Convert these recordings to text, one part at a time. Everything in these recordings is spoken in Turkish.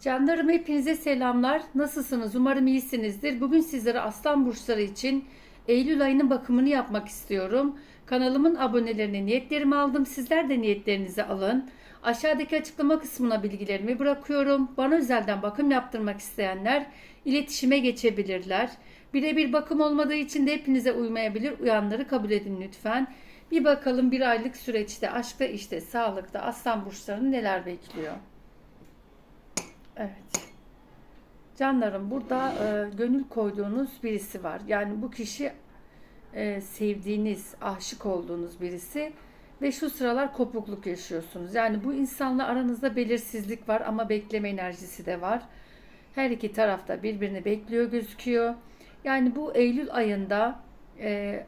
Canlarım hepinize selamlar. Nasılsınız? Umarım iyisinizdir. Bugün sizlere aslan burçları için Eylül ayının bakımını yapmak istiyorum. Kanalımın abonelerine niyetlerimi aldım. Sizler de niyetlerinizi alın. Aşağıdaki açıklama kısmına bilgilerimi bırakıyorum. Bana özelden bakım yaptırmak isteyenler iletişime geçebilirler. Birebir bakım olmadığı için de hepinize uymayabilir. Uyanları kabul edin lütfen. Bir bakalım bir aylık süreçte aşkta, işte, sağlıkta aslan burçlarını neler bekliyor. Evet. Canlarım burada e, gönül koyduğunuz birisi var. Yani bu kişi e, sevdiğiniz, aşık olduğunuz birisi ve şu sıralar kopukluk yaşıyorsunuz. Yani bu insanla aranızda belirsizlik var ama bekleme enerjisi de var. Her iki tarafta birbirini bekliyor gözüküyor. Yani bu Eylül ayında e,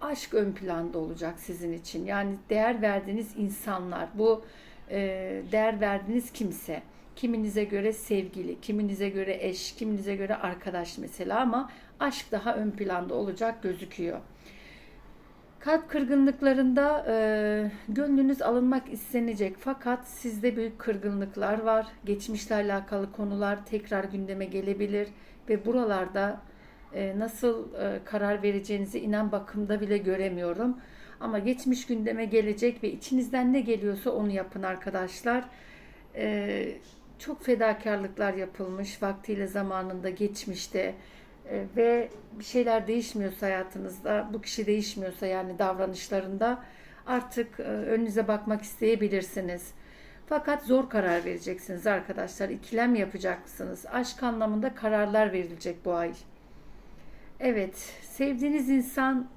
aşk ön planda olacak sizin için. Yani değer verdiğiniz insanlar, bu e, değer verdiğiniz kimse. Kiminize göre sevgili, kiminize göre eş, kiminize göre arkadaş mesela ama aşk daha ön planda olacak gözüküyor. Kalp kırgınlıklarında e, gönlünüz alınmak istenecek fakat sizde büyük kırgınlıklar var. Geçmişle alakalı konular tekrar gündeme gelebilir ve buralarda e, nasıl e, karar vereceğinizi inan bakımda bile göremiyorum. Ama geçmiş gündeme gelecek ve içinizden ne geliyorsa onu yapın arkadaşlar. E, çok fedakarlıklar yapılmış vaktiyle zamanında geçmişte e, ve bir şeyler değişmiyorsa hayatınızda bu kişi değişmiyorsa yani davranışlarında artık e, önünüze bakmak isteyebilirsiniz. Fakat zor karar vereceksiniz arkadaşlar. İkilem yapacaksınız. Aşk anlamında kararlar verilecek bu ay. Evet, sevdiğiniz insan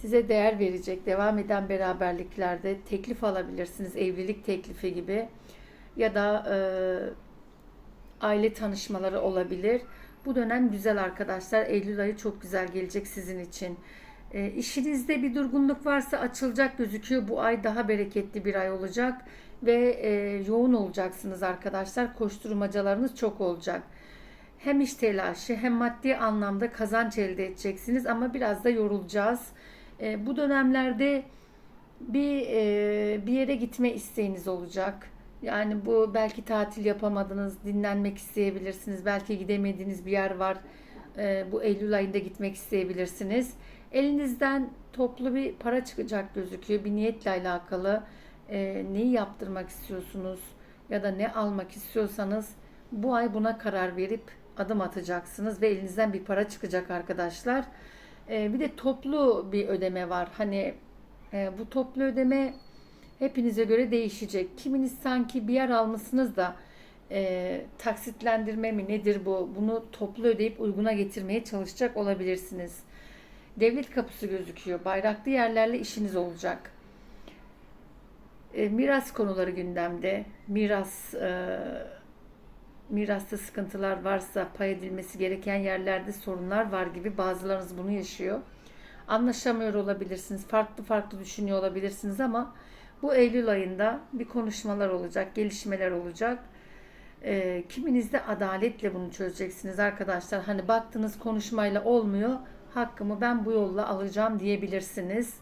size değer verecek. Devam eden beraberliklerde teklif alabilirsiniz. Evlilik teklifi gibi ya da e, aile tanışmaları olabilir. Bu dönem güzel arkadaşlar. Eylül ayı çok güzel gelecek sizin için. E, işinizde bir durgunluk varsa açılacak gözüküyor. Bu ay daha bereketli bir ay olacak ve e, yoğun olacaksınız arkadaşlar. Koşturmacalarınız çok olacak. Hem iş telaşı hem maddi anlamda kazanç elde edeceksiniz ama biraz da yorulacağız. E, bu dönemlerde bir e, bir yere gitme isteğiniz olacak yani bu belki tatil yapamadınız, dinlenmek isteyebilirsiniz. Belki gidemediğiniz bir yer var. Ee, bu Eylül ayında gitmek isteyebilirsiniz. Elinizden toplu bir para çıkacak gözüküyor. Bir niyetle alakalı. Ee, neyi yaptırmak istiyorsunuz ya da ne almak istiyorsanız bu ay buna karar verip adım atacaksınız ve elinizden bir para çıkacak arkadaşlar. Ee, bir de toplu bir ödeme var. Hani e, bu toplu ödeme hepinize göre değişecek. Kiminiz sanki bir yer almışsınız da e, taksitlendirme mi nedir bu? Bunu toplu ödeyip uyguna getirmeye çalışacak olabilirsiniz. Devlet kapısı gözüküyor. Bayraklı yerlerle işiniz olacak. E, miras konuları gündemde. Miras e, mirasta sıkıntılar varsa pay edilmesi gereken yerlerde sorunlar var gibi bazılarınız bunu yaşıyor. Anlaşamıyor olabilirsiniz. Farklı farklı düşünüyor olabilirsiniz ama bu Eylül ayında bir konuşmalar olacak, gelişmeler olacak. E, kiminizde adaletle bunu çözeceksiniz arkadaşlar. Hani baktınız konuşmayla olmuyor, hakkımı ben bu yolla alacağım diyebilirsiniz.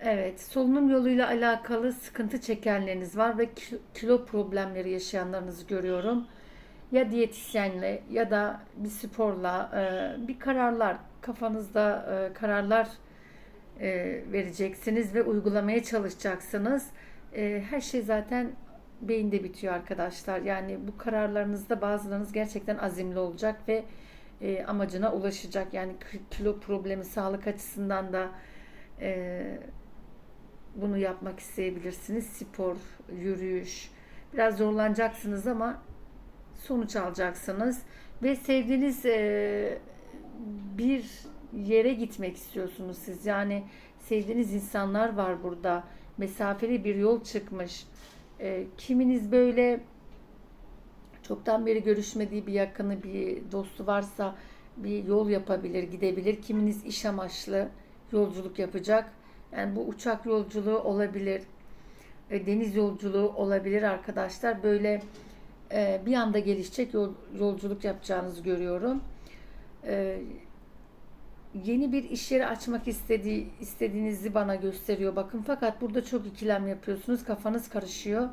Evet, solunum yoluyla alakalı sıkıntı çekenleriniz var ve kilo problemleri yaşayanlarınızı görüyorum. Ya diyetisyenle ya da bir sporla e, bir kararlar, kafanızda e, kararlar e, vereceksiniz ve uygulamaya çalışacaksınız. E, her şey zaten beyinde bitiyor arkadaşlar. Yani bu kararlarınızda bazılarınız gerçekten azimli olacak ve e, amacına ulaşacak. Yani kilo problemi sağlık açısından da e, bunu yapmak isteyebilirsiniz. Spor, yürüyüş. Biraz zorlanacaksınız ama sonuç alacaksınız. Ve sevdiğiniz e, bir yere gitmek istiyorsunuz siz. Yani sevdiğiniz insanlar var burada. Mesafeli bir yol çıkmış. E, kiminiz böyle çoktan beri görüşmediği bir yakını, bir dostu varsa bir yol yapabilir, gidebilir. Kiminiz iş amaçlı yolculuk yapacak. Yani bu uçak yolculuğu olabilir, e, deniz yolculuğu olabilir arkadaşlar. Böyle e, bir anda gelişecek yol, yolculuk yapacağınızı görüyorum. E, yeni bir iş yeri açmak istediği, istediğinizi bana gösteriyor bakın. Fakat burada çok ikilem yapıyorsunuz. Kafanız karışıyor.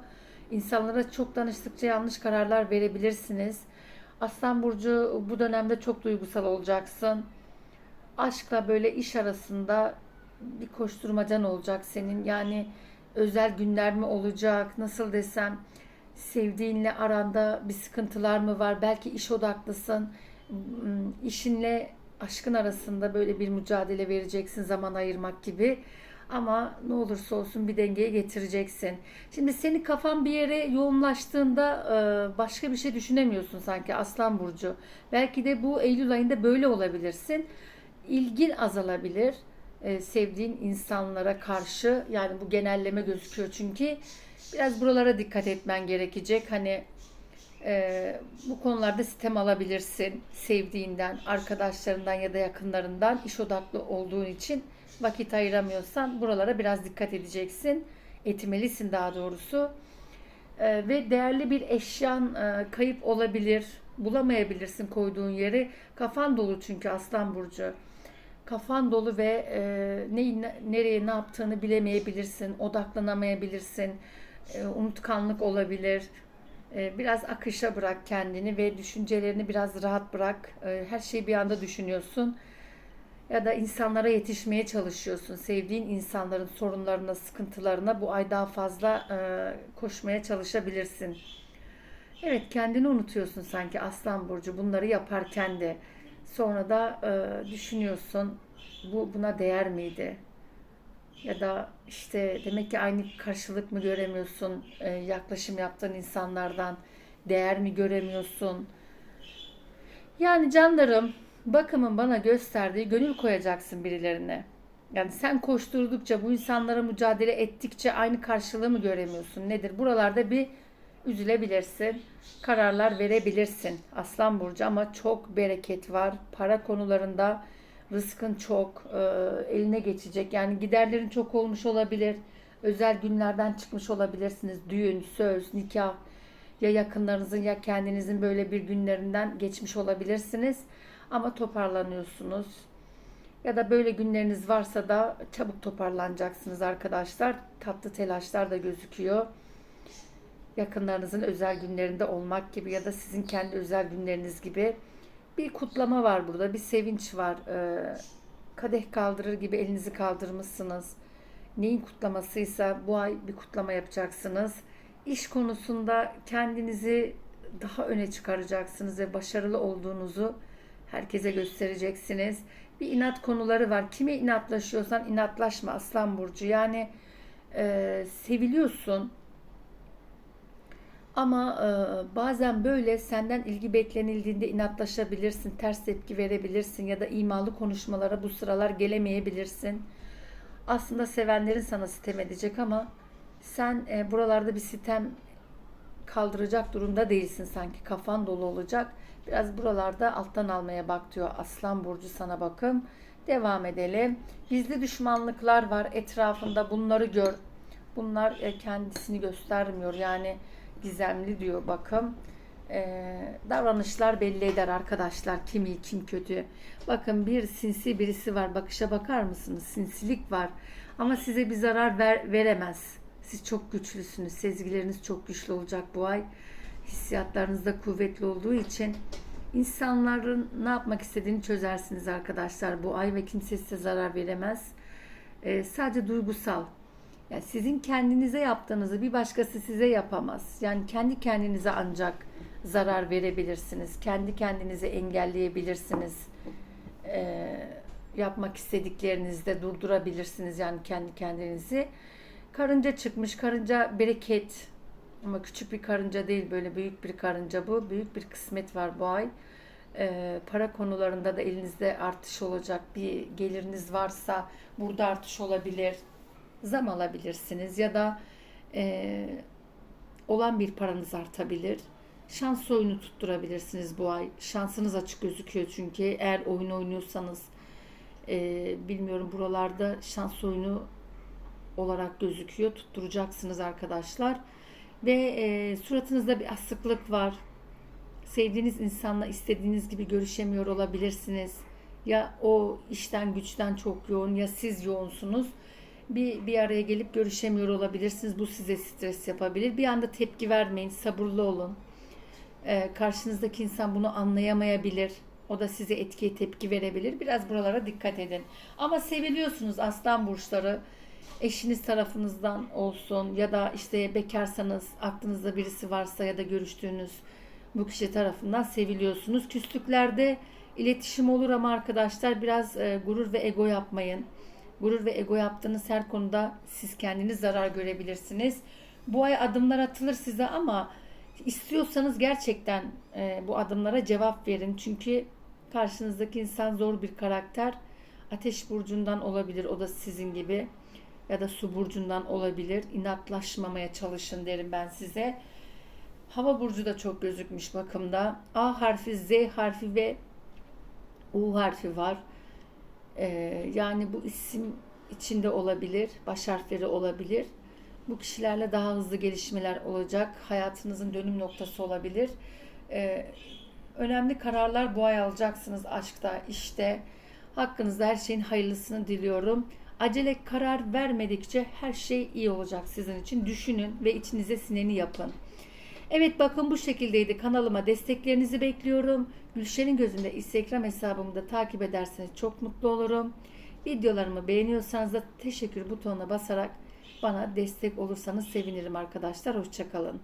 İnsanlara çok danıştıkça yanlış kararlar verebilirsiniz. Aslan Burcu bu dönemde çok duygusal olacaksın. Aşkla böyle iş arasında bir koşturmacan olacak senin. Yani özel günler mi olacak? Nasıl desem sevdiğinle aranda bir sıkıntılar mı var? Belki iş odaklısın. Hmm, İşinle aşkın arasında böyle bir mücadele vereceksin zaman ayırmak gibi. Ama ne olursa olsun bir dengeye getireceksin. Şimdi seni kafan bir yere yoğunlaştığında e, başka bir şey düşünemiyorsun sanki Aslan Burcu. Belki de bu Eylül ayında böyle olabilirsin. İlgin azalabilir e, sevdiğin insanlara karşı. Yani bu genelleme gözüküyor çünkü. Biraz buralara dikkat etmen gerekecek. Hani e, bu konularda sitem alabilirsin sevdiğinden, arkadaşlarından ya da yakınlarından iş odaklı olduğun için vakit ayıramıyorsan buralara biraz dikkat edeceksin. Etmelisin daha doğrusu. E, ve değerli bir eşyan e, kayıp olabilir. Bulamayabilirsin koyduğun yeri. Kafan dolu çünkü Aslan Burcu. Kafan dolu ve e, ne, nereye ne yaptığını bilemeyebilirsin. Odaklanamayabilirsin. E, unutkanlık olabilir. E, biraz akışa bırak kendini ve düşüncelerini biraz rahat bırak. E, her şeyi bir anda düşünüyorsun. Ya da insanlara yetişmeye çalışıyorsun. Sevdiğin insanların sorunlarına, sıkıntılarına bu ay daha fazla e, koşmaya çalışabilirsin. Evet kendini unutuyorsun sanki Aslan Burcu bunları yaparken de. Sonra da e, düşünüyorsun bu buna değer miydi? Ya da işte demek ki aynı karşılık mı göremiyorsun e, yaklaşım yaptığın insanlardan? Değer mi göremiyorsun? Yani canlarım bakımın bana gösterdiği gönül koyacaksın birilerine. Yani sen koşturdukça bu insanlara mücadele ettikçe aynı karşılığı mı göremiyorsun? Nedir? Buralarda bir üzülebilirsin. Kararlar verebilirsin. Aslan Burcu ama çok bereket var. Para konularında rızkın çok e, eline geçecek. Yani giderlerin çok olmuş olabilir. Özel günlerden çıkmış olabilirsiniz. Düğün, söz, nikah ya yakınlarınızın ya kendinizin böyle bir günlerinden geçmiş olabilirsiniz. Ama toparlanıyorsunuz. Ya da böyle günleriniz varsa da çabuk toparlanacaksınız arkadaşlar. Tatlı telaşlar da gözüküyor. Yakınlarınızın özel günlerinde olmak gibi ya da sizin kendi özel günleriniz gibi bir kutlama var burada. Bir sevinç var. Ee, kadeh kaldırır gibi elinizi kaldırmışsınız. Neyin kutlamasıysa bu ay bir kutlama yapacaksınız. İş konusunda kendinizi daha öne çıkaracaksınız ve başarılı olduğunuzu herkese göstereceksiniz. Bir inat konuları var. Kime inatlaşıyorsan inatlaşma Aslan Burcu. Yani e, seviliyorsun ama e, bazen böyle senden ilgi beklenildiğinde inatlaşabilirsin, ters tepki verebilirsin ya da imalı konuşmalara bu sıralar gelemeyebilirsin. Aslında sevenlerin sana sitem edecek ama sen e, buralarda bir sitem kaldıracak durumda değilsin sanki. Kafan dolu olacak. Biraz buralarda alttan almaya bak diyor Aslan Burcu sana bakım. Devam edelim. Gizli düşmanlıklar var etrafında bunları gör. Bunlar e, kendisini göstermiyor. Yani gizemli diyor bakım. Ee, davranışlar belli eder arkadaşlar kim iyi kim kötü. Bakın bir sinsi birisi var bakışa bakar mısınız? Sinsilik var ama size bir zarar ver, veremez. Siz çok güçlüsünüz. Sezgileriniz çok güçlü olacak bu ay. Hissiyatlarınız da kuvvetli olduğu için insanların ne yapmak istediğini çözersiniz arkadaşlar bu ay ve kimse size zarar veremez. Ee, sadece duygusal yani sizin kendinize yaptığınızı bir başkası size yapamaz. Yani kendi kendinize ancak zarar verebilirsiniz. Kendi kendinizi engelleyebilirsiniz. Ee, yapmak istediklerinizde durdurabilirsiniz yani kendi kendinizi. Karınca çıkmış. Karınca bereket. Ama küçük bir karınca değil böyle büyük bir karınca bu. Büyük bir kısmet var bu ay. Ee, para konularında da elinizde artış olacak. Bir geliriniz varsa burada artış olabilir zam alabilirsiniz ya da e, olan bir paranız artabilir. Şans oyunu tutturabilirsiniz bu ay. Şansınız açık gözüküyor çünkü eğer oyun oynuyorsanız e, bilmiyorum buralarda şans oyunu olarak gözüküyor. Tutturacaksınız arkadaşlar. Ve e, suratınızda bir asıklık var. Sevdiğiniz insanla istediğiniz gibi görüşemiyor olabilirsiniz. Ya o işten güçten çok yoğun ya siz yoğunsunuz bir bir araya gelip görüşemiyor olabilirsiniz. Bu size stres yapabilir. Bir anda tepki vermeyin. Sabırlı olun. Ee, karşınızdaki insan bunu anlayamayabilir. O da size etkiye tepki verebilir. Biraz buralara dikkat edin. Ama seviliyorsunuz aslan burçları. Eşiniz tarafınızdan olsun ya da işte bekarsanız aklınızda birisi varsa ya da görüştüğünüz bu kişi tarafından seviliyorsunuz. Küslüklerde iletişim olur ama arkadaşlar biraz e, gurur ve ego yapmayın. Gurur ve ego yaptığınız her konuda siz kendiniz zarar görebilirsiniz. Bu ay adımlar atılır size ama istiyorsanız gerçekten e, bu adımlara cevap verin. Çünkü karşınızdaki insan zor bir karakter. Ateş burcundan olabilir o da sizin gibi ya da su burcundan olabilir. İnatlaşmamaya çalışın derim ben size. Hava burcu da çok gözükmüş bakımda. A harfi, Z harfi ve U harfi var. Ee, yani bu isim içinde olabilir, baş harfleri olabilir. Bu kişilerle daha hızlı gelişmeler olacak. Hayatınızın dönüm noktası olabilir. Ee, önemli kararlar bu ay alacaksınız aşkta, işte. Hakkınızda her şeyin hayırlısını diliyorum. Acele karar vermedikçe her şey iyi olacak sizin için. Düşünün ve içinize sineni yapın. Evet bakın bu şekildeydi. Kanalıma desteklerinizi bekliyorum. Gülşen'in gözünde Instagram hesabımı da takip ederseniz çok mutlu olurum. Videolarımı beğeniyorsanız da teşekkür butonuna basarak bana destek olursanız sevinirim arkadaşlar. Hoşçakalın.